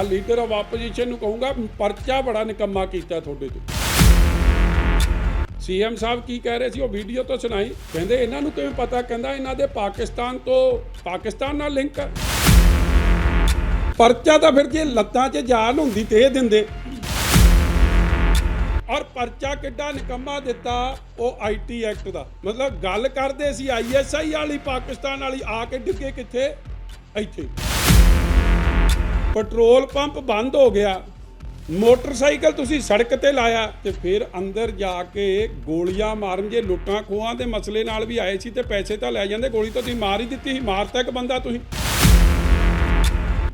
ਆ leader of opposition ਨੂੰ ਕਹੂੰਗਾ, ਪਰਚਾ ਬੜਾ ਨਿਕੰਮਾ ਕੀਤਾ ਤੁਹਾਡੇ ਤੇ। ਸੀਐਮ ਸਾਹਿਬ ਕੀ ਕਹਿ ਰਹੇ ਸੀ, ਉਹ ਵੀਡੀਓ ਤੋਂ ਸੁਣਾਈ। ਕਹਿੰਦੇ ਇਹਨਾਂ ਨੂੰ ਕਿਵੇਂ ਪਤਾ, ਕਹਿੰਦਾ ਇਹਨਾਂ ਦੇ ਪਾਕਿਸਤਾਨ ਤੋਂ, ਪਾਕਿਸਤਾਨ ਨਾਲ ਲਿੰਕ ਹੈ ਪਰਚਾ ਤਾਂ ਫਿਰ ਜੇ ਲੱਤਾਂ 'ਚ ਜਾਨ ਹੁੰਦੀ ਤੇ ਇਹ ਦਿੰਦੇ। ਔਰ ਪਰਚਾ ਕਿੱਡਾ ਨਿਕੰਮਾ ਦਿੱਤਾ ਉਹ ਆਈਟੀ ਐਕਟ ਦਾ। ਮਤਲਬ ਗੱਲ ਕਰਦੇ ਸੀ ਆਈਐਸਆਈ ਵਾਲੀ, ਪਾਕਿਸਤਾਨ ਵਾਲੀ, ਆ ਕੇ ਡਿੱਗੇ ਕਿੱਥੇ? ਇੱਥੇ। ਪੈਟਰੋਲ ਪੰਪ ਬੰਦ ਹੋ ਗਿਆ। ਮੋਟਰਸਾਈਕਲ ਤੁਸੀਂ ਸੜਕ ਤੇ ਲਾਇਆ ਤੇ ਫਿਰ ਅੰਦਰ ਜਾ ਕੇ ਗੋਲੀਆਂ ਮਾਰਨ ਜੇ ਲੁੱਟਾਂ ਖੋਹਾਂ ਦੇ ਮਸਲੇ ਨਾਲ ਵੀ ਆਏ ਸੀ ਤੇ ਪੈਸੇ ਤਾਂ ਲੈ ਜਾਂਦੇ, ਗੋਲੀ ਤਾਂ ਤੁਸੀਂ ਮਾਰ ਹੀ ਦਿੱਤੀ ਸੀ, ਮਾਰਤਾ ਇੱਕ ਬੰਦਾ ਤੁਸੀਂ।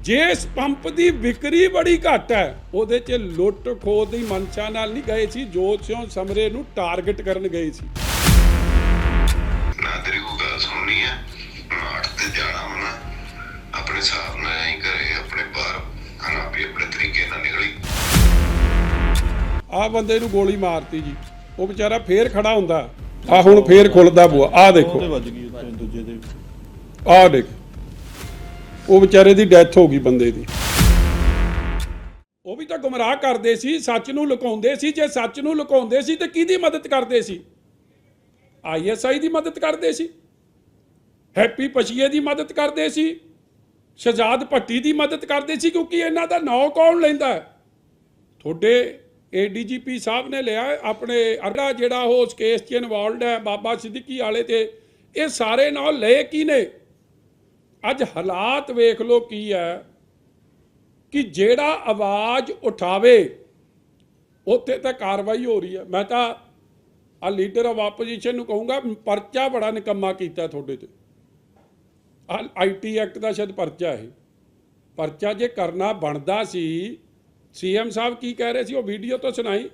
ਜੇ ਇਸ ਪੰਪ ਦੀ ਵਿਕਰੀ ਬੜੀ ਘੱਟ ਹੈ, ਉਹਦੇ 'ਚ ਲੁੱਟ ਖੋਹ ਦੀ ਮਨਸ਼ਾ ਨਾਲ ਨਹੀਂ ਗਏ ਸੀ, ਜੋਤ ਸਿਉ ਸਮਰੇ ਨੂੰ ਟਾਰਗੇਟ ਕਰਨ ਗਏ ਸੀ। ਨਾ ਤੇਰੀ ਗੱਲ ਸੁਣਨੀ ਹੈ ਮਾਠ ਤੇ ਜਾਣਾ ਹੋਣਾ ਆਪਣੇ ਹਿਸਾਬ ਆਹ ਬੰਦੇ ਨੂੰ ਗੋਲੀ ਮਾਰਤੀ ਜੀ। ਉਹ ਵਿਚਾਰਾ ਫੇਰ ਖੜਾ ਹੁੰਦਾ। ਆ ਹੁਣ ਫੇਰ ਖੁੱਲਦਾ ਬੂਆ ਆਹ ਦੇਖੋ। ਉਹਦੇ ਵੱਜ ਗਈ ਉੱਤੇ ਦੂਜੇ ਦੇ। ਆਹ ਦੇਖ। ਉਹ ਵਿਚਾਰੇ ਦੀ ਡੈਥ ਹੋ ਗਈ ਬੰਦੇ ਦੀ। ਉਹ ਵੀ ਤਾਂ ਗੁੰਮਰਾਹ ਕਰਦੇ ਸੀ ਸੱਚ ਨੂੰ ਲੁਕਾਉਂਦੇ ਸੀ। ਜੇ ਸੱਚ ਨੂੰ ਲੁਕਾਉਂਦੇ ਸੀ ਤੇ ਕਿਹਦੀ ਮਦਦ ਕਰਦੇ ਸੀ? ਆਈਐਸਆਈ ਦੀ ਮਦਦ ਕਰਦੇ ਸੀ। ਹੈਪੀ ਪਛੀਏ ਦੀ ਮਦਦ ਕਰਦੇ ਸੀ। ਸ਼ਹਜ਼ਾਦ ਭੱਟੀ ਦੀ ਮਦਦ ਕਰਦੇ ਸੀ ਕਿਉਂਕਿ ਇਹਨਾਂ ਦਾ ਨਾਂ ਕੌਣ ਲੈਂਦਾ ਹੈ? ਤੁਹਾਡੇ ਏਡੀਜੀਪੀ ਸਾਹਿਬ ਨੇ ਲਿਆ ਆਪਣੇ ਅਰੜਾ ਜਿਹੜਾ ਉਹ ਉਸ ਕੇਸ 'ਚ ਇਨਵੋਲਡ ਹੈ, ਬਾਬਾ ਸਿੱਦਕੀ ਵਾਲੇ ਤੇ, ਇਹ ਸਾਰੇ ਨਾਲ ਲਏ ਕੀ ਨੇ? ਅੱਜ ਹਾਲਾਤ ਵੇਖ ਲਓ ਕੀ ਹੈ ਕਿ ਜਿਹੜਾ ਆਵਾਜ਼ ਉਠਾਵੇ, ਉੱਥੇ ਤਾਂ ਕਾਰਵਾਈ ਹੋ ਰਹੀ ਹੈ। ਮੈਂ ਤਾਂ ਆ ਲੀਡਰ ਆਫ ਆਪੋਜੀਸ਼ਨ ਨੂੰ ਕਹੂੰਗਾ, ਪਰਚਾ ਬੜਾ ਨਿਕੰਮਾ ਕੀਤਾ ਤੁਹਾਡੇ ਤੇ। ਆਈਟੀ ਐਕਟ ਦਾ ਸ਼ਾਇਦ ਪਰਚਾ ਹੈ। ਪਰਚਾ ਜੇ ਕਰਨਾ ਬਣਦਾ ਸੀ ਸੀਐਮ ਸਾਹਿਬ ਕੀ ਕਹਿ ਰਹੇ ਸੀ ਉਹ ਵੀਡੀਓ ਤੋਂ ਸੁਣਾਈ।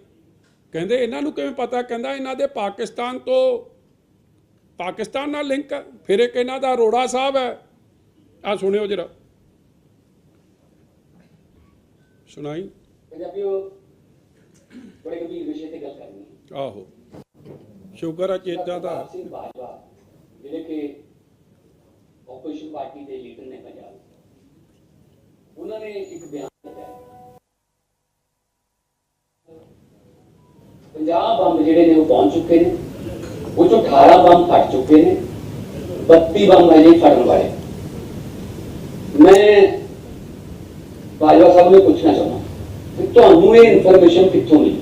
ਕਹਿੰਦੇ ਇਹਨਾਂ ਨੂੰ ਕਿਵੇਂ ਪਤਾ ਕਹਿੰਦਾ ਇਹਨਾਂ ਦੇ ਪਾਕਿਸਤਾਨ ਤੋਂ ਪਾਕਿਸਤਾਨ ਨਾਲ ਲਿੰਕ ਫਿਰ ਇੱਕ ਇਹਨਾਂ ਦਾ ਅਰੋੜਾ ਸਾਹਿਬ ਹੈ। ਆ ਸੁਣਿਓ ਜਰਾ। ਸੁਣਾਈ। ਪੰਜਾਬੀਓ ਬੜੇ ਗੰਭੀਰ ਵਿਸ਼ੇ ਤੇ ਗੱਲ ਕਰਨੀ ਹੈ ਆਹੋ। ਸ਼ੁਕਰ ਆ ਚੇਤਾ ਦਾ। ਪ੍ਰਤਾਪ ਸਿੰਘ ਬਾਜਵਾ ਜਿਹੜੇ ਕਿ ਆਪੋਜੀਸ਼ਨ ਪਾਰਟੀ ਦੇ ਲੀਡਰ ਨੇ ਪੰਜਾਬ ਉਹਨਾਂ ਨੇ ਇੱਕ ਬਿਆਨ ਬੰਬ ਜਿਹੜੇ ਨੇ ਉਹ ਪਹੁੰਚ ਚੁੱਕੇ ਨੇ। ਉਹ ਚੋਂ 18 ਬੰਬ ਫਟ ਚੁੱਕੇ ਨੇ। 32 ਬੰਬ ਅਜੇ ਫਟਣ ਵਾਲੇ। ਮੈਂ ਬਾਜਵਾ ਸਾਹਿਬ ਨੂੰ ਪੁੱਛਣਾ ਚਾਹੁੰਦਾ ਕਿ ਤੁਹਾਨੂੰ ਇਹ ਇਨਫੋਰਮੇਸ਼ਨ ਕਿੱਥੋਂ ਮਿਲੀ?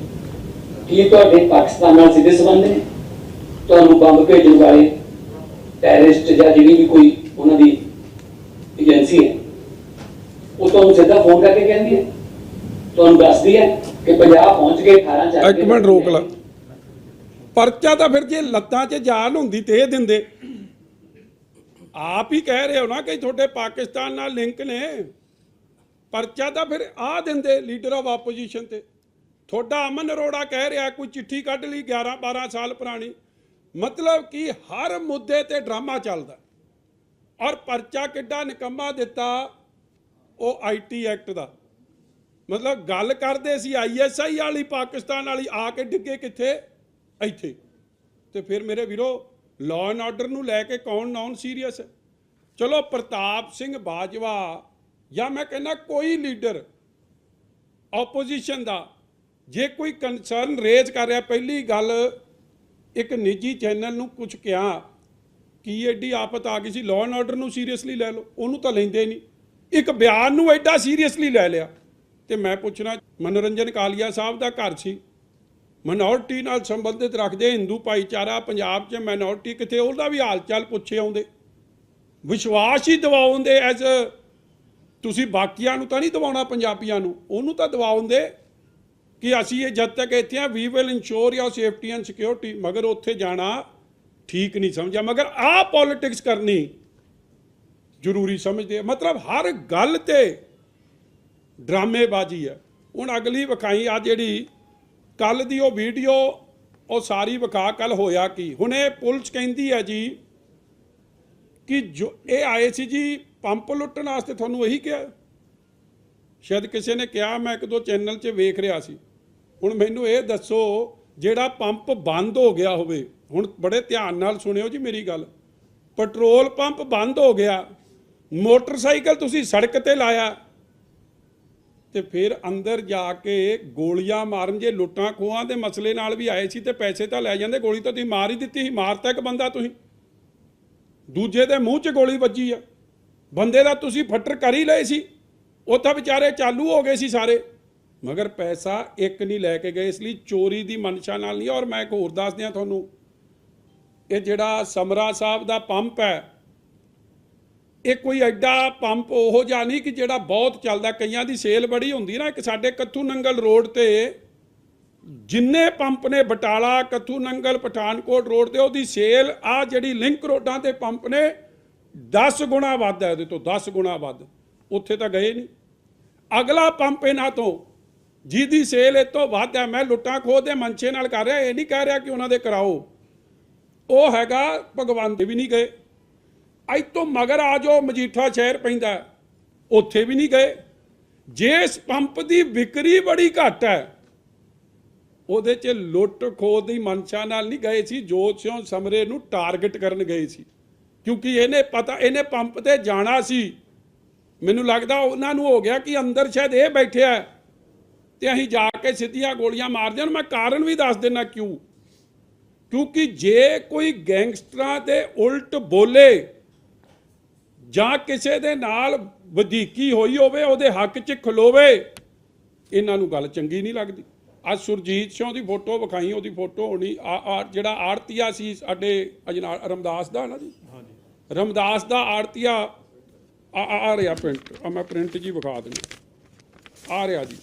ਕੀ ਤੁਹਾਡੇ ਪਾਕਿਸਤਾਨ ਨਾਲ ਸਿੱਧੇ ਸੰਬੰਧ ਨੇ? ਤੁਹਾਨੂੰ ਬੰਬ ਭੇਜਣ ਵਾਲੇ ਟੈਰਰਿਸਟ ਜਾਂ ਜਿਹੜੀ ਵੀ ਕੋਈ ਉਹਨਾਂ ਦੀ ਏਜੰਸੀ ਹੈ, ਉਹ ਤੁਹਾਨੂੰ ਸਿੱਧਾ ਫੋਨ ਕਰਕੇ ਕਹਿੰਦੀ ਹੈ? ਤੁਹਾਨੂੰ ਦੱਸਦੀ ਹੈ ਕਿ ਪੰਜਾਬ ਪਹੁੰਚ ਗਏ 18 ਚੱਕ ਇੱਕ ਮਿੰਟ ਰੋਕ ਲਾ। ਪਰਚਾ ਤਾਂ ਫਿਰ ਜੇ ਲੱਤਾਂ 'ਚ ਜਾਨ ਹੁੰਦੀ ਤੇ ਇਹ ਦਿੰਦੇ। ਆਪ ਹੀ ਕਹਿ ਰਹੇ ਹੋ ਨਾ ਕਿ ਤੁਹਾਡੇ ਪਾਕਿਸਤਾਨ ਨਾਲ ਲਿੰਕ ਨੇ। ਪਰਚਾ ਤਾਂ ਫਿਰ ਆ ਦਿੰਦੇ ਲੀਡਰ ਆਫ ਆਪੋਜੀਸ਼ਨ ਤੇ। ਤੁਹਾਡਾ ਅਮਨ ਅਰੋੜਾ ਕਹਿ ਰਿਹਾ ਕੋਈ ਚਿੱਠੀ ਕੱਢ ਲਈ 11 12 ਸਾਲ ਪੁਰਾਣੀ। ਮਤਲਬ ਕਿ ਹਰ ਮੁੱਦੇ ਤੇ ਡਰਾਮਾ ਚੱਲਦਾ। ਔਰ ਪਰਚਾ ਕਿੱਡਾ ਨਿਕੰਮਾ ਦਿੱਤਾ ਉਹ ਆਈਟੀ ਐਕਟ ਦਾ। ਮਤਲਬ ਗੱਲ ਕਰਦੇ ਸੀ ਆਈਐਸਆਈ ਵਾਲੀ ਪਾਕਿਸਤਾਨ ਵਾਲੀ, ਆ ਕੇ ਡਿੱਗੇ ਕਿੱਥੇ? ਇੱਥੇ। ਤੇ ਫਿਰ ਮੇਰੇ ਵੀਰੋ ਲਾਅ ਐਂਡ ਆਰਡਰ ਨੂੰ ਲੈ ਕੇ ਕੌਣ ਨਾਨ ਸੀਰੀਅਸ ਹੈ? ਚਲੋ ਪ੍ਰਤਾਪ ਸਿੰਘ ਬਾਜਵਾ, ਜਾਂ ਮੈਂ ਕਹਿੰਦਾ ਕੋਈ ਲੀਡਰ ਆਪੋਜੀਸ਼ਨ ਦਾ, ਜੇ ਕੋਈ ਕੰਸਰਨ ਰੇਜ਼ ਕਰ ਰਿਹਾ, ਪਹਿਲੀ ਗੱਲ ਇੱਕ ਨਿੱਜੀ ਚੈਨਲ ਨੂੰ ਕੁਝ ਕਿਹਾ ਕੀ ਐਡੀ ਆਫਤ ਆ ਗਈ ਸੀ ਲਾਅ ਐਂਡ ਆਰਡਰ ਨੂੰ ਸੀਰੀਅਸਲੀ ਲੈ ਲਓ। ਉਹਨੂੰ ਤਾਂ ਲੈਂਦੇ ਨਹੀਂ। ਇੱਕ ਬਿਆਨ ਨੂੰ ਐਡਾ ਸੀਰੀਅਸਲੀ ਲੈ ਲਿਆ। ਤੇ ਮੈਂ ਪੁੱਛਣਾ, ਮਨੋਰੰਜਨ ਕਾਲੀਆ ਸਾਹਿਬ ਦਾ ਘਰ ਸੀ। ਮਿਨੋਰਟੀ ਨਾਲ ਸੰਬੰਧਿਤ ਰੱਖਦੇ ਹਿੰਦੂ ਭਾਈਚਾਰਾ ਪੰਜਾਬ 'ਚ ਮਿਨੋਰਟੀ ਕਿਤੇ ਉਹਦਾ ਵੀ ਹਾਲ ਚਾਲ ਪੁੱਛੇ ਆਉਂਦੇ। ਵਿਸ਼ਵਾਸ ਹੀ ਦਿਵਾਉਂਦੇ ਐਜ਼ ਤੁਸੀਂ ਬਾਕੀਆਂ ਨੂੰ ਤਾਂ ਨਹੀਂ ਦਿਵਾਉਣਾ ਪੰਜਾਬੀਆਂ ਨੂੰ, ਉਹਨੂੰ ਤਾਂ ਦਿਵਾਉਂਦੇ ਕਿ ਅਸੀਂ ਇਹ ਜਦ ਤੱਕ ਇੱਥੇ ਆ we will ensure your safety and security ਮਗਰ ਉੱਥੇ ਜਾਣਾ ਠੀਕ ਨਹੀਂ ਸਮਝਿਆ। ਮਗਰ ਆਹ ਪੋਲਿਟਿਕਸ ਕਰਨੀ ਜ਼ਰੂਰੀ ਸਮਝਦੇ ਮਤਲਬ ਹਰ ਗੱਲ ਤੇ ਡਰਾਮੇਬਾਜ਼ੀ ਹੈ ਹੁਣ ਅਗਲੀ ਵਿਖਾਈ ਆ ਜਿਹੜੀ ਕੱਲ ਦੀ ਉਹ ਵੀਡੀਓ, ਉਹ ਸਾਰੀ ਵਿਖਾ ਕੱਲ ਹੋਇਆ ਕੀ? ਹੁਣ ਇਹ ਪੁਲਿਸ ਕਹਿੰਦੀ ਹੈ ਜੀ ਕਿ ਜੋ ਇਹ ਆਏ ਸੀ ਜੀ ਪੰਪ ਲੁੱਟਣ ਵਾਸਤੇ ਤੁਹਾਨੂੰ ਇਹੀ ਕਿਹਾ। ਸ਼ਾਇਦ ਕਿਸੇ ਨੇ ਕਿਹਾ, ਮੈਂ ਇੱਕ ਦੋ ਚੈਨਲ 'ਚ ਵੇਖ ਰਿਹਾ ਸੀ। ਹੁਣ ਮੈਨੂੰ ਇਹ ਦੱਸੋ, ਜਿਹੜਾ ਪੰਪ ਬੰਦ ਹੋ ਗਿਆ ਹੋਵੇ, ਹੁਣ ਬੜੇ ਧਿਆਨ ਨਾਲ ਸੁਣਿਓ ਜੀ ਮੇਰੀ ਗੱਲ। ਪੈਟਰੋਲ ਪੰਪ ਬੰਦ ਹੋ ਗਿਆ, ਮੋਟਰਸਾਈਕਲ ਤੁਸੀਂ ਸੜਕ ਤੇ ਲਾਇਆ ਤੇ ਫਿਰ ਅੰਦਰ ਜਾ ਕੇ ਗੋਲੀਆਂ ਮਾਰਨ, ਜੇ ਲੁੱਟਾਂ ਖੋਹਾਂ ਦੇ ਮਸਲੇ ਨਾਲ ਵੀ ਆਏ ਸੀ ਤੇ ਪੈਸੇ ਤਾਂ ਲੈ ਜਾਂਦੇ, ਗੋਲੀ ਤਾਂ ਤੁਸੀਂ ਮਾਰ ਹੀ ਦਿੱਤੀ ਸੀ, ਮਾਰਤਾ ਇੱਕ ਬੰਦਾ ਤੁਸੀਂ। ਦੂਜੇ ਦੇ ਮੂੰਹ 'ਚ ਗੋਲੀ ਵੱਜੀ ਆ। ਬੰਦੇ ਦਾ ਤੁਸੀਂ ਫੱਟਰ ਕਰ ਹੀ ਲਏ ਸੀ। ਉਹ ਤਾਂ ਵਿਚਾਰੇ ਚਾਲੂ ਹੋ ਗਏ ਸੀ ਸਾਰੇ। ਮਗਰ ਪੈਸਾ ਇੱਕ ਨਹੀਂ ਲੈ ਕੇ ਗਏ, ਇਸ ਲਈ ਚੋਰੀ ਦੀ ਮਨਸ਼ਾ ਨਾਲ ਨਹੀਂ। ਔਰ ਮੈਂ ਇੱਕ ਹੋਰ ਦੱਸ ਦਿਆਂ ਤੁਹਾਨੂੰ, ਇਹ ਜਿਹੜਾ ਸਮਰਾ ਸਾਹਿਬ ਦਾ ਪੰਪ ਹੈ ਇਹ ਕੋਈ ਐਡਾ ਪੰਪ ਉਹੋ ਜਿਹਾ ਨਹੀਂ ਕਿ ਜਿਹੜਾ ਬਹੁਤ ਚੱਲਦਾ। ਕਈਆਂ ਦੀ ਸੇਲ ਬੜੀ ਹੁੰਦੀ ਨਾ, ਇੱਕ ਸਾਡੇ ਕੱਥੂ ਨੰਗਲ ਰੋਡ ਤੇ ਜਿੰਨੇ ਪੰਪ ਨੇ, ਬਟਾਲਾ, ਕੱਥੂ ਨੰਗਲ, ਪਠਾਨਕੋਟ ਰੋਡ ਤੇ, ਉਹਦੀ ਸੇਲ ਆ ਜਿਹੜੀ ਲਿੰਕ ਰੋਡਾਂ ਤੇ ਪੰਪ ਨੇ 10 ਗੁਣਾ ਵੱਧ ਹੈ, ਉਹਦੇ ਤੋਂ 10 ਗੁਣਾ ਵੱਧ। ਉੱਥੇ ਤਾਂ ਗਏ ਨਹੀਂ। ਅਗਲਾ ਪੰਪ ਇਹਨਾਂ ਤੋਂ, ਜਿਹਦੀ ਸੇਲ ਇਹ ਤੋਂ ਵੱਧ ਹੈ, ਮੈਂ ਲੁੱਟਾਂ ਖੋਹ ਦੇ ਮਨਸ਼ੇ ਨਾਲ ਕਰ ਰਿਹਾ, ਇਹ ਨਹੀਂ ਕਹਿ ਰਿਹਾ ਕਿ ਉਹਨਾਂ ਦੇ ਕਰਾਓ। ਉਹ ਹੈਗਾ, ਭਗਵੰਤ ਦੇ ਵੀ ਨਹੀਂ ਗਏ। ਅੱਜ ਤੋਂ ਮਗਰ ਆ ਜੋ ਮਜੀਠਾ ਸ਼ਹਿਰ ਪੈਂਦਾ ਉੱਥੇ ਵੀ ਨਹੀਂ ਗਏ। ਜਿਸ ਪੰਪ ਦੀ ਵਿਕਰੀ ਬੜੀ ਘੱਟ ਹੈ, ਉਹਦੇ 'ਚ ਲੁੱਟ ਖੋਹ ਦੀ ਮਨਸ਼ਾ ਨਾਲ ਨਹੀਂ ਗਏ ਸੀ ਜੋਤ ਸਿੰਘ ਸਮਰੇ ਨੂੰ ਟਾਰਗੇਟ ਕਰਨ ਗਏ ਸੀ। ਕਿਉਂਕਿ ਇਹਨੇ ਪਤਾ, ਇਹਨੇ ਪੰਪ ਤੇ ਜਾਣਾ ਸੀ। ਮੈਨੂੰ ਲੱਗਦਾ ਉਹਨਾਂ ਨੂੰ ਹੋ ਗਿਆ ਕਿ ਅੰਦਰ ਸ਼ਾਇਦ ਇਹ ਬੈਠਿਆ ਤੇ ਅਸੀਂ ਜਾ ਕੇ ਸਿੱਧੀਆਂ ਗੋਲੀਆਂ ਮਾਰ ਦਿਆਂ ਮੈਂ ਕਾਰਨ ਵੀ ਦੱਸ ਦੇਣਾ ਕਿਉਂ? ਕਿਉਂਕਿ ਜੇ ਕੋਈ ਗੈਂਗਸਟਰਾਂ ਦੇ ਉਲਟ ਬੋਲੇ ਜਾਂ ਕਿਸੇ ਦੇ ਨਾਲ ਵਧੀਕੀ ਹੋਈ ਹੋਵੇ ਉਹਦੇ ਹੱਕ 'ਚ ਖਲੋਵੇ ਇਹਨਾਂ ਨੂੰ ਗੱਲ ਚੰਗੀ ਨਹੀਂ ਲੱਗਦੀ। ਅੱਜ ਸੁਰਜੀਤ ਸਿੰਘ ਦੀ ਫੋਟੋ ਵਿਖਾਈ ਉਹਦੀ ਫੋਟੋ ਹੋਣੀ ਆ ਜਿਹੜਾ ਆੜਤੀਆ ਸੀ ਸਾਡੇ ਅਜਨਾ ਰਮਦਾਸ ਦਾ ਨਾ ਜੀ? ਹਾਂਜੀ। ਰਮਦਾਸ ਦਾ ਆੜਤੀਆ ਆ ਆ- ਰਿਹਾ ਪ੍ਰਿੰਟ ਆ ਮੈਂ ਪ੍ਰਿੰਟ ਜੀ ਵਿਖਾ ਦਿੰਦਾ। ਆ ਰਿਹਾ ਜੀ।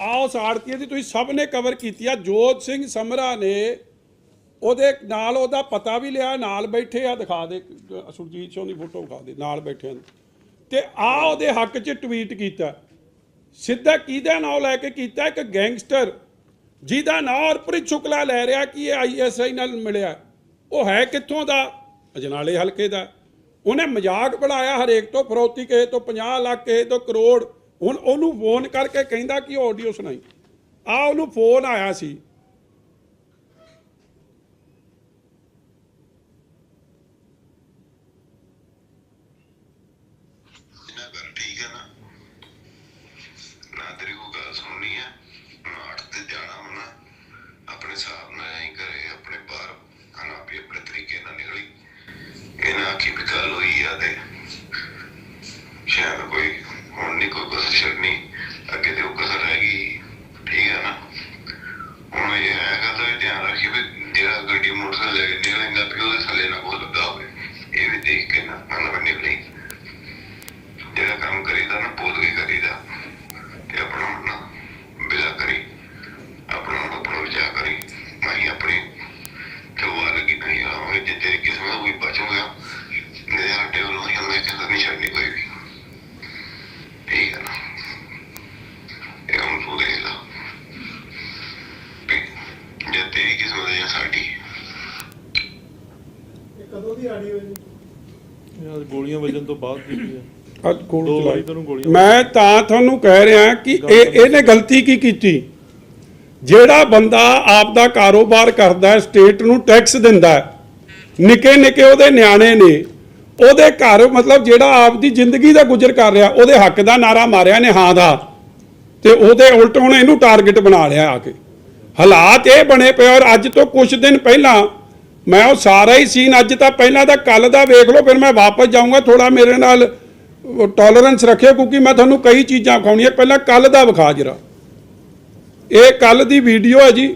ਆ ਉਸ ਆੜਤੀਏ ਦੀ ਤੁਸੀਂ ਸਭ ਨੇ ਕਵਰ ਕੀਤੀ ਆ ਜੋਤ ਸਿੰਘ ਸਮਰਾ ਨੇ ਉਹਦੇ ਨਾਲ ਉਹਦਾ ਪਤਾ ਵੀ ਲਿਆ, ਨਾਲ ਬੈਠੇ ਆ, ਦਿਖਾ ਦੇ, ਸੁਰਜੀਤ ਸਿੰਘ ਦੀ ਫੋਟੋ ਵਿਖਾ ਦੇ, ਨਾਲ ਬੈਠਿਆਂ ਦੀ ਤੇ ਆ ਉਹਦੇ ਹੱਕ 'ਚ ਟਵੀਟ ਕੀਤਾ। ਸਿੱਧਾ ਕਿਹਦਾ ਨਾਮ ਲੈ ਕੇ ਕੀਤਾ? ਇੱਕ ਗੈਂਗਸਟਰ ਜਿਹਦਾ ਨਾਮ ਹਰਪ੍ਰੀਤ ਸ਼ੁਕਲਾ ਲੈ ਰਿਹਾ ਕਿ ਇਹ ਆਈਐਸਆਈ ਨਾਲ ਮਿਲਿਆ। ਉਹ ਹੈ ਕਿੱਥੋਂ ਦਾ? ਅਜਨਾਲੇ ਹਲਕੇ ਦਾ। ਉਹਨੇ ਮਜ਼ਾਕ ਬਣਾਇਆ ਹਰੇਕ ਤੋਂ, ਫਰੋਤੀ ਕਿਸੇ ਤੋਂ 50 ਲੱਖ ਕਿਸੇ ਤੋਂ, ਕਰੋੜ। ਹੁਣ ਉਹਨੂੰ ਫੋਨ ਕਰਕੇ ਕਹਿੰਦਾ ਕਿ ਆਡੀਓ ਸੁਣਾਈ। ਆ ਉਹਨੂੰ ਫੋਨ ਆਇਆ ਸੀ ਇਹਨਾਂ ਗੱਲ ਠੀਕ ਹੈ ਨਾ ਨਾ ਤੇਰੀ ਕੋਈ ਗੱਲ ਸੁਣਨੀ ਹੈ ਮਾਰ ਤੇ ਜਾਣਾ ਹੋਣਾ ਆਪਣੇ ਹਿਸਾਬ ਨਾਲ ਐਂ ਕਰੇ ਆਪਣੇ ਬਾਹਰ ਹਨਾ ਵੀ ਆਪਣੇ ਤਰੀਕੇ ਨਾਲ ਨਿਕਲੀ ਇਹਨਾਂ ਆਖੀ ਵੀ ਗੱਲ ਹੋਈ ਆ ਤੇ ਸ਼ਾਇਦ ਕੋਈ ਹੁਣ ਨਹੀਂ ਕੋਈ ਕਸਰ ਛੱਡਣੀ ਅੱਗੇ ਤੇ ਉਹ ਕਸਰ ਰਹਿ ਗਈ ਠੀਕ ਹੈ ਨਾ ਹੁਣ ਇਹ ਹੈਗਾ ਤਾਂ ਇਹ ਧਿਆਨ ਰੱਖੀ ਵੀ ਜਿਹੜਾ ਗੱਡੀ ਮੋਟਰਸਾਈਕਲ ਲੈ ਕੇ ਨਿਕਲੇਗਾ ਵੀ ਉਹਦੇ ਥੱਲੇ ਨਾ ਕੋਈ ਲੱਗਾ ਹੋਵੇ ਇਹ ਵੀ ਦੇਖ ਕੇ ਨਾ ਨਾ ਨਿਕਲੇ ਜਿਹੜਾ ਕੰਮ ਕਰੀਦਾ ਨਾ ਬਹੁਤ ਵੀ ਕਰੀਦਾ ਤੇ ਆਪਣਾ ਨਾ ਬਿਲਾ ਕਰੀ ਆਪਣਾ ਆਪਣਾ ਵਿਚਾਰ ਕਰੀ ਮੈਂ ਆਪਣੀ ਜਵਾ ਲਗੀ ਨਹੀਂ ਆਵੇ ਜੇ ਤੇਰੀ ਕਿਸਮਤ ਕੋਈ ਬਚੂਗਾ ਮੇਰੇ ਹੱਟੇ ਵੱਲੋਂ ਹੀ ਹਮੇ ਕਹਿੰਦਾ ਨਹੀਂ ਛੱਡਣੀ ਕੋਈ ਵੀ ਠੀਕ ਹੈ ਨਾ ਇਹ ਹਮ ਤੂੰ ਦੇਖ ਲਾ ਵੀ ਜੇ ਤੇਰੀ ਕਿਸਮਤ ਹੈ ਜਾਂ ਸਾਡੀ। ਇਹ ਕਦੋਂ ਦੀ ਆਡੀਓ ਹੈ ਜੀ? ਯਾਰ ਗੋਲੀਆਂ ਵੱਜਣ ਤੋਂ ਬਾਅਦ ਕੀਤੀ ਹੈ। ਅੱਜ ਕੋਲ ਦੋ ਵਾਰੀ ਚਲਾਈ। ਤੈਨੂੰ ਗੋਲੀਆਂ ਮੈਂ ਤਾਂ ਤੁਹਾਨੂੰ ਕਹਿ ਰਿਹਾ ਕਿ ਇਹ ਇਹਨੇ ਗਲਤੀ ਕੀ ਕੀਤੀ? ਜਿਹੜਾ ਬੰਦਾ ਆਪ ਦਾ ਕਾਰੋਬਾਰ ਕਰਦਾ ਹੈ ਸਟੇਟ ਨੂੰ ਟੈਕਸ ਦਿੰਦਾ ਹੈ। ਨਿੱਕੇ ਨਿੱਕੇ ਉਹਦੇ ਨਿਆਣੇ ਨੇ। ਉਹਦੇ ਘਰ ਮਤਲਬ ਜਿਹੜਾ ਆਪ ਦੀ ਜ਼ਿੰਦਗੀ ਦਾ ਗੁਜ਼ਰ ਕਰ ਰਿਹਾ ਉਹਦੇ ਹੱਕ ਦਾ ਨਾਰਾ ਮਾਰਿਆ ਨੇ ਹਾਂ ਦਾ। ਤੇ ਉਹਦੇ ਉਲਟ ਹੁਣ ਇਹਨੂੰ ਟਾਰਗੇਟ ਬਣਾ ਲਿਆ ਆ ਕੇ। ਹਾਲਾਤ ਇਹ ਬਣੇ ਪਏ ਔਰ ਅੱਜ ਤੋਂ ਕੁਝ ਦਿਨ ਪਹਿਲਾਂ ਮੈਂ ਉਹ ਸਾਰਾ ਹੀ ਸੀਨ ਅੱਜ ਤਾਂ ਪਹਿਲਾਂ ਤਾਂ ਕੱਲ ਦਾ ਵੇਖ ਲਓ, ਫਿਰ ਮੈਂ ਵਾਪਸ ਜਾਊਂਗਾ ਥੋੜਾ ਮੇਰੇ ਨਾਲ ਟੋਲਰੈਂਸ ਰੱਖਿਓ ਕਿਉਂਕਿ ਮੈਂ ਤੁਹਾਨੂੰ ਕਈ ਚੀਜ਼ਾਂ ਵਿਖਾਉਣੀਆਂ। ਪਹਿਲਾਂ ਕੱਲ ਦਾ ਵਿਖਾ ਜਰਾ। ਇਹ ਕੱਲ ਦੀ ਵੀਡੀਓ ਹੈ ਜੀ।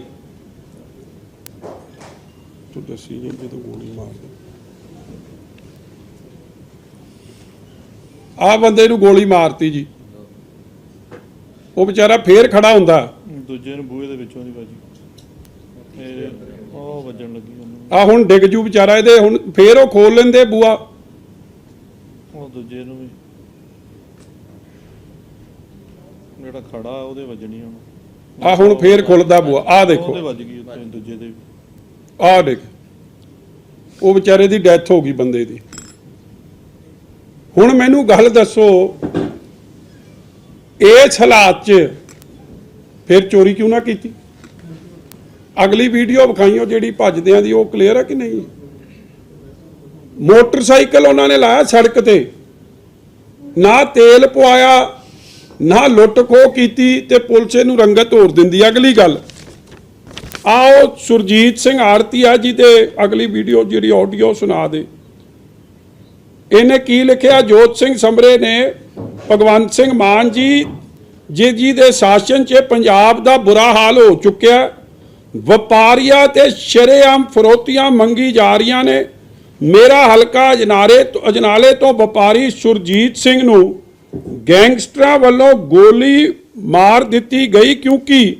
ਤੂੰ ਦੱਸੀ ਜਦੋਂ ਗੋਲੀ ਮਾਰਦੇ। ਆ ਬੰਦੇ ਨੂੰ ਗੋਲੀ ਮਾਰਤੀ ਜੀ। ਉਹ ਵਿਚਾਰਾ ਫੇਰ ਖੜਾ ਹੁੰਦਾ। ਦੂਜੇ ਨੂੰ ਬੂਹੇ ਦੇ ਵਿੱਚੋਂ ਦੀ ਵੱਜੀ ਇਹ ਉਹ ਵੱਜਣ ਲੱਗੀ ਉਹਨੂੰ। ਆ ਹੁਣ ਡਿੱਗ ਜੂ ਵਿਚਾਰਾ ਇਹਦੇ ਹੁਣ ਫੇਰ ਉਹ ਖੋਲ ਲੈਂਦੇ ਬੂਆ ਉਹ ਦੂਜੇ ਨੂੰ ਵੀ। ਜਿਹੜਾ ਖੜਾ ਉਹਦੇ ਵੱਜਣੀ ਹੁਣ। ਆ ਹੁਣ ਫੇਰ ਖੁੱਲਦਾ ਬੂਆ ਆ ਦੇਖੋ। ਉਹਦੇ ਵੱਜ ਗਈ ਉੱਤੇ ਦੂਜੇ ਦੇ ਆ ਦੇਖ। ਉਹ ਵਿਚਾਰੇ ਦੀ ਡੈਥ ਹੋ ਗਈ ਬੰਦੇ ਦੀ। ਹੁਣ ਮੈਨੂੰ ਗੱਲ ਦੱਸੋ ਇਸ ਹਾਲਾਤ 'ਚ ਫਿਰ ਚੋਰੀ ਕਿਉਂ ਨਾ ਕੀਤੀ? ਅਗਲੀ ਵੀਡੀਓ ਵਿਖਾਈਓ ਜਿਹੜੀ ਭੱਜਦਿਆਂ ਦੀ ਉਹ ਕਲੀਅਰ ਹੈ ਕਿ ਨਹੀਂ? ਮੋਟਰਸਾਈਕਲ ਉਹਨਾਂ ਨੇ ਲਾਇਆ ਸੜਕ ਤੇ। ਨਾ ਤੇਲ ਪਵਾਇਆ, ਨਾ ਲੁੱਟ ਖੋਹ ਕੀਤੀ ਤੇ ਪੁਲਿਸ ਨੂੰ ਰੰਗਤ ਹੋਰ ਦਿੰਦੀ ਅਗਲੀ ਗੱਲ। ਆਓ ਸੁਰਜੀਤ ਸਿੰਘ ਆਰਤੀਆ ਜੀ ਦੇ ਅਗਲੀ ਵੀਡੀਓ ਜਿਹੜੀ ਆਡੀਓ ਸੁਣਾ ਦੇ। ਇਹਨੇ ਕੀ ਲਿਖਿਆ? ਜੋਤ ਸਿੰਘ ਸਮਰੇ ਨੇ, ਭਗਵੰਤ ਸਿੰਘ ਮਾਨ ਜੀ ਜੀ ਜੀ ਦੇ ਸ਼ਾਸਨ 'ਚ ਪੰਜਾਬ ਦਾ ਬੁਰਾ ਹਾਲ ਹੋ ਚੁੱਕਿਆ ਵਪਾਰੀਆਂ ਤੇ ਸ਼ਰੇਆਮ ਫਰੋਤੀਆਂ ਮੰਗੀ ਜਾ ਰਹੀਆਂ ਨੇ। ਮੇਰਾ ਹਲਕਾ ਅਜਨਾਰੇ ਤੋਂ ਅਜਨਾਲੇ ਤੋਂ ਵਪਾਰੀ ਸੁਰਜੀਤ ਸਿੰਘ ਨੂੰ ਗੈਂਗਸਟਰਾਂ ਵੱਲੋਂ ਗੋਲੀ ਮਾਰ ਦਿੱਤੀ ਗਈ ਕਿਉਂਕਿ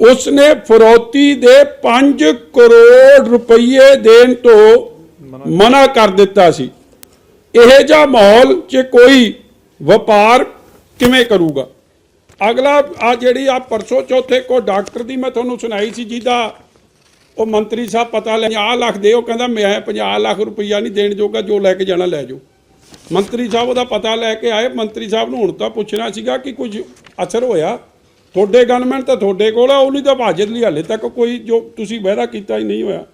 ਉਸਨੇ ਫਰੋਤੀ ਦੇ 5 ਕਰੋੜ ਰੁਪਏ ਦੇਣ ਤੋਂ ਮਨਾ ਕਰ ਦਿੱਤਾ ਸੀ। ਇਹ ਜਿਹਾ ਮਾਹੌਲ 'ਚ ਕੋਈ ਵਪਾਰ ਕਿਵੇਂ ਕਰੂਗਾ? ਅਗਲਾ, ਆ ਜਿਹੜੀ ਆ ਪਰਸੋਂ ਚੌਥੇ ਕੋ ਡਾਕਟਰ ਦੀ ਮੈਂ ਤੁਹਾਨੂੰ ਸੁਣਾਈ ਸੀ ਜਿਹਦਾ ਉਹ ਮੰਤਰੀ ਸਾਹਿਬ ਪਤਾ ਲੈ 50 ਲੱਖ ਦੇ ਉਹ ਕਹਿੰਦਾ ਮੈਂ 50 ਲੱਖ ਰੁਪਈਆ ਨਹੀਂ ਦੇਣ ਜੋਗਾ, ਜੋ ਲੈ ਕੇ ਜਾਣਾ ਲੈ ਜਾਓ। ਮੰਤਰੀ ਸਾਹਿਬ ਉਹਦਾ ਪਤਾ ਲੈ ਕੇ ਆਏ, ਮੰਤਰੀ ਸਾਹਿਬ ਨੂੰ ਹੁਣ ਤਾਂ ਪੁੱਛਣਾ ਸੀਗਾ ਕਿ ਕੁਝ ਅਸਰ ਹੋਇਆ। ਤੁਹਾਡੇ ਗਨਮੈਨ ਤਾਂ ਤੁਹਾਡੇ ਕੋਲ ਆ ਉਹਨੀ ਤਾਂ ਭਾਜਤ ਲਈ ਹਾਲੇ ਤੱਕ ਕੋਈ ਜੋ ਤੁਸੀਂ ਵਾਅਦਾ ਕੀਤਾ ਹੀ ਨਹੀਂ ਹੋਇਆ।